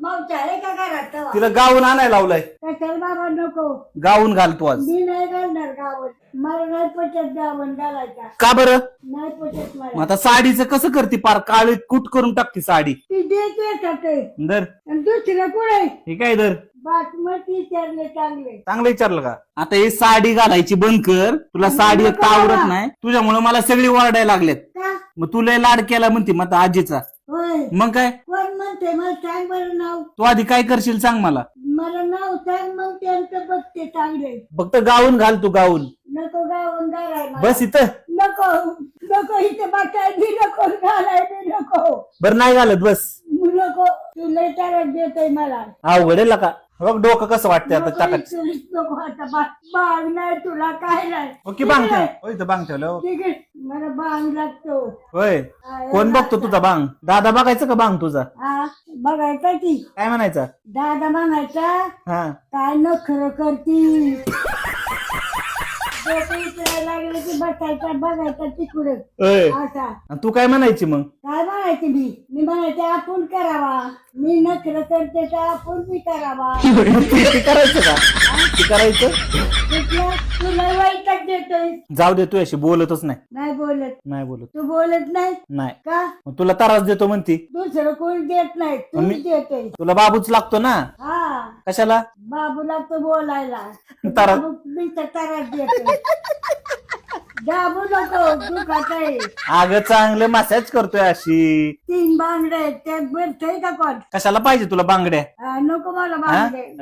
मग आहे का घरात तेव्हा? तिला गाऊन आणायला लावलाय. कशाला बाबा नको. गाऊन घालतो आज. मी नाही घालणार गावन मला नाही पचत गावन घालायचा का बरं? नाही पचत मग मला आता साडीचं कसं करते पार? काळी कुट करून टाकते साडी. ती देते दर. आणि दुसरं कुठे हे काय दर? बासमती विचारले चांगले. चांगलं विचारलं का? आता हे साडी घालायची बंद कर. तुला साडी एक आवडत नाही. तुझ्यामुळे मला सगळी ओरडायला लागलेत. का? मग तुला लाड केला म्हणते मग आता आजीचा. होय. मग काय? कोण म्हणते? मला सांग बरं नाव. तू आधी काय करशील सांग मला. मला नाव सांग मग त्यांचं बघते चांगले. फक्त गाऊन घाल तू गाऊन. नको गावन घालाय मला. बस इथं. नको नको इथे बसाय बी नको घालाय बी नको. बरं नाही घालत बस. नको तू लय त्रास देतोय मला. अवघड आहे का बघ डोकं कसं वाटतंय आता नको टाकात इथूनच नको आता बा- बांग नाही तुला काय नाही. ओके बांग ठेव. होय इथं बांग ठेवलं. ठीक आहे मला बांग लागतो. होय? कोण बघतो तुझा बांग? दादा बघायचं का बांग तुझा? हा बघायचा की. काय म्हणायचा? दादा म्हणायचा हा. काय नखर करती? डोकं उचलायला लागलं की बसायचा बघायचा तिकडे. होय. असा. आणि तू काय म्हणायची मग? काय म्हणायचे मी? मी म्हणायचे आपण करावा. मी नखर करते तर आपण बी करावा करायचं का? ते करायचं? म्हटलं, देतोय जाऊ दे तू अशी बोलतच नाही. नाही बोलत. नाही बोलत. तू बोलत नाही? नाही. का? मग तुला त्रास देतो म्हणती. दुसरं कोण देत नाही? तू मी- देतोय. तुला बाबूच लागतो ना? हा. कशाला? बाबूला तो बोलायला. तारा- बाबू मी तर ताराच देतोय. दाबू नको दुखात आहे. अगं चांगलं मसाज करतोय अशी. तीन बांगडे आहेत, त्यात भरतय का कोण? कशाला पाहिजे तुला बांगड्या? हा, नको मला बांगडे